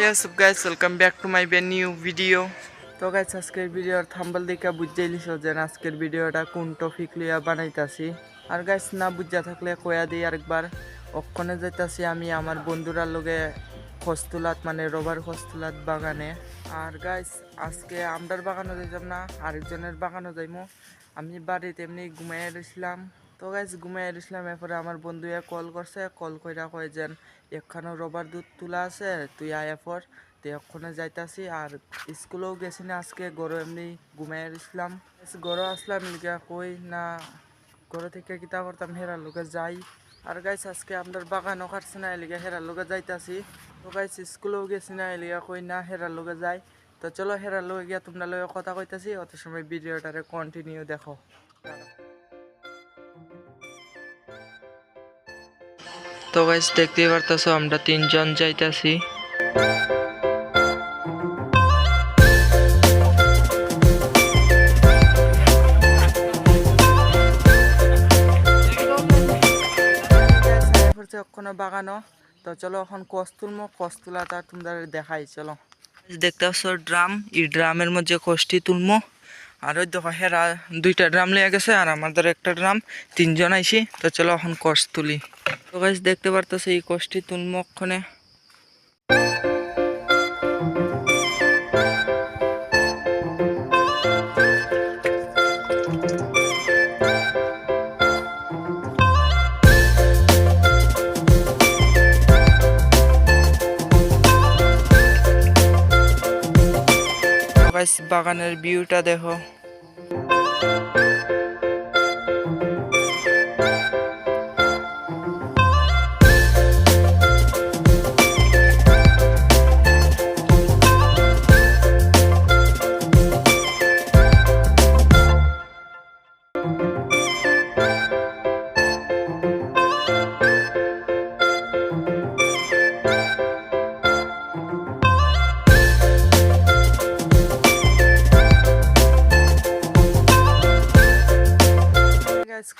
Guys, welcome back to my brand new video. তো guys আজকের ভিডিওর থাম্বল দেখে বুঝতে লিছো যে আজকের ভিডিওটা কোন টপিক লিয়া বানাইতাছি। আর গাইস না বুঝা থাকলে কয়া দিই আরেকবার। অক্ষণে যাইতাছি আমি আমার বন্ধুরার লগে খস্তুলাত মানে রবার খস্তুলাত বাগানে। আর গাইস আজকে আমরার বাগানও যাইতাম না আরেকজনের বাগানও যাইমো। আমি বাড়িতে এমনি ঘুমাইয়া রইছিলাম। তো গাইস ঘুমাইয়া রইছিলাম এরপরে আমার বন্ধুয়ে কল করছে। কল কইরা কয় যেন, একখানো রবার দুধ তুলা আছে, তুই আয়া পর তো এক্ষণে যাইতাছি। আর স্কুলেও গেছি না আজকে গরো এমনি ঘুমাইয়া রইছিলাম গরো আসলাম, লিগা কই না গরো থেকে কিতা করতাম, হেরার লোকে যাই। আর গাইস আজকে আপনার বাগানও কাটছে না এলিগা হেরার লোকে যাইতাছি। তো গাইস স্কুলেও গেছি না এলিগা কই না, হেরার লোকে যাই। তো চলো, হেরার লোকে গিয়া তোমরা লোকে কথা কইতাছি, অত সময় ভিডিওটারে কন্টিনিউ দেখো। তো গাইস দেখতেই পারতেছো আমরা তিনজন যাইতাছি। ওখানে বাগানো। তো চলো এখন কস তুলমো কস তুলা তার তোমরা দেখাই চলো। দেখতে পাচ্ছ ড্রাম এই ড্রামের মধ্যে কষ্টি তুলমো। আর ওই দেখো হেরা দুইটা ড্রাম লিয়ে গেছে আর আমাদের একটা ড্রাম, তিনজন আইসি। তো চলো এখন কষ তুলি। তো গাছ দেখতে পারতেছে এই কষ্টি তুলমো গাইস বাগানের ভিউটা দেখো।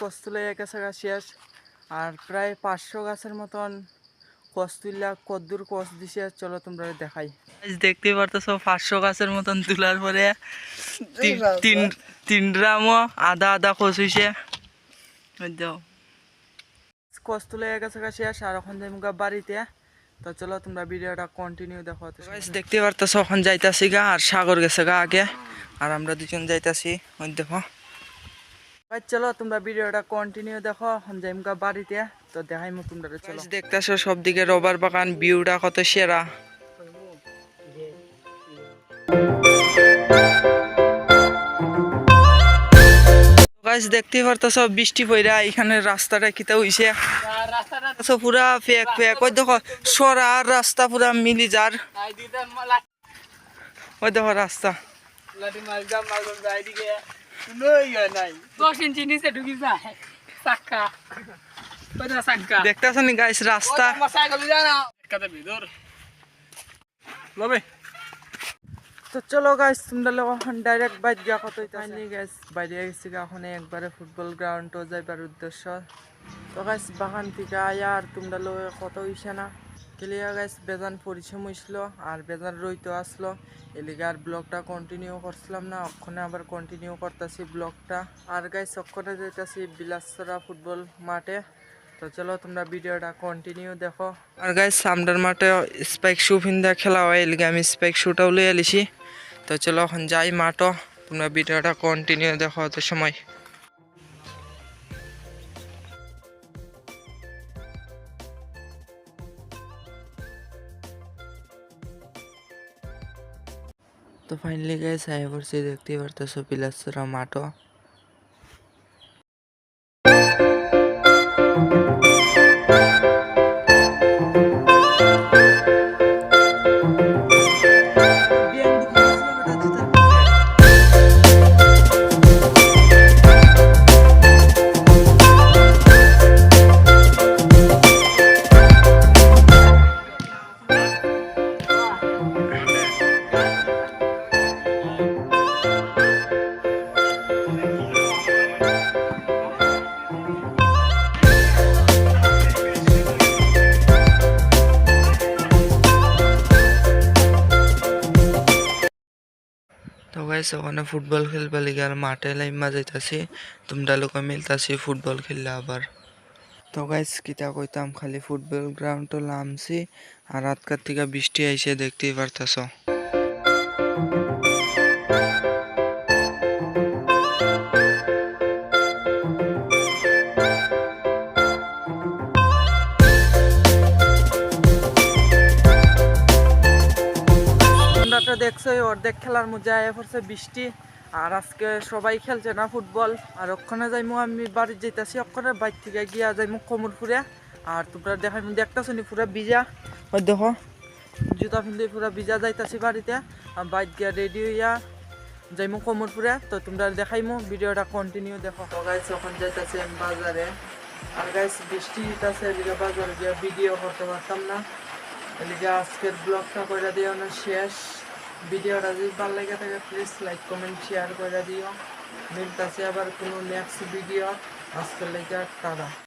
গাছ কস্তুলা গেছে গাছ শেষ। আর প্রায় পাঁচশো গাছের মতন কস্তুলা কদ্দুর কস দিছে। চলো তোমরা দেখাই। দেখতে পারতেছো পাঁচশো গাছের মতন তোলার পরে। তিন- তিন তিন ড্রামও আধা আধা কস হইছে। ওই দাও। কস তুলে গেছে শেষ আর এখন যাই মুগা বাড়িতে। তো চলো তোমরা ভিডিওটা কন্টিনিউ দেখো। দেখতে পারতেছো এখন যাইতাছি গা আর সাগর গেছে গা আগে। আর আমরা দুজন যাইতাছি ওই দেখো। ভাই চলো তোমরা ভিডিওটা কন্টিনিউ দেখো যাইমকা বাড়িতে তো দেখাই মো তোমরা চলো। দেখতেছো সব দিকে রবার বাগান ভিউটা কত সেরা। গাছ দেখতে পারতেছো বৃষ্টি পইরা এখানে রাস্তাটা কিতা হইছে। রাস্তাটা পুরা ফেক ফেক ওই দেখো সরা আর রাস্তা পুরা মিলি যার। ওই দেখো রাস্তা। দশ ইঞ্চি নিচে ঢুকি যায় চাক্কা কোথা চাক্কা দেখতেছো নি গাইস রাস্তা তো চলো গাইস তোমরা ডাইরেক্ট বাইরে যা কত হইতাছে। গাইস বাইরে গেছি গা এখন একবারে ফুটবল গ্রাউন্ডও যাইবার উদ্দেশ্য। তো গাইস বাগান থেকে আয়া আর তোমরা লোক কত হইছে না। ক্লিয়ার গাইস, বেজান পরিশ্রম হইছিল আর বেজান রইতো আসলো। এলিগে আর ব্লগটা কন্টিনিউ করছিলাম না, অক্ষণে আবার কন্টিনিউ করতেছি ব্লগটা। আর গাইস ওখানে যেতেছি বিলাসরা ফুটবল মাঠে। তো চলো তোমরা ভিডিওটা কন্টিনিউ দেখো। আর গাইস, সামনের মাঠে স্পাইক শু ফিন্দা খেলা হয়, এলিগে আমি স্পাইক শুটাও লই আলিছি তো চলো এখন যাই মাঠও, তোমরা ভিডিওটা কন্টিনিউ দেখো তো সময়। তো ফাইনালি গাইস আই পড়ছি দেখতেই পারতেছো বিলাসরা মাঠও গাইস ওখানে ফুটবল খেলবা লিগে, আর মাঠে লাইমা যাইতাছি, তোমরা লোক মিলতাছি ফুটবল খেললে আবার। তো গাইস কিতা কইতাম, খালি ফুটবল গ্রাউন্ড তো লামছি আর রাতকার থেকে বৃষ্টি আইসে দেখতেই পারতাছ। দেখছোই অর্ধেক খেলার মধ্যে আয়া পড়ছে বৃষ্টি। আর আজকে সবাই খেলছে না ফুটবল। আর ওখানে যাইমু, আমি বাড়ি যাইতাছি, ওখানে বাইক থেকে গিয়া যাইমু কোমরপুরে আর তোমরা দেখাই দেখতেছো নি পুরা ভিজা। ওই দেখো, জুতা পিন্ধে পুরা ভিজা যাইতাছি বাড়িতে। আর বাইক গিয়া রেডি হইয়া যাইমু কোমরপুরে তো তোমরা দেখাইমু, ভিডিওটা কন্টিনিউ দেখো। গাইস ওখানে যাইতাছি আমি বাজারে। আর গাইস বৃষ্টি দিতেছে এদিকে বাজারে গিয়া ভিডিও করতে পারতাম না। এদিকে আজকের ব্লগটা করে না, শেষ। ভিডিওটা যদি ভালো লাগে থাকে প্লিজ লাইক কমেন্ট শেয়ার করে দিও। মিলতাছে আবার কোনো নেক্সট ভিডিও আজকের লেগে তারা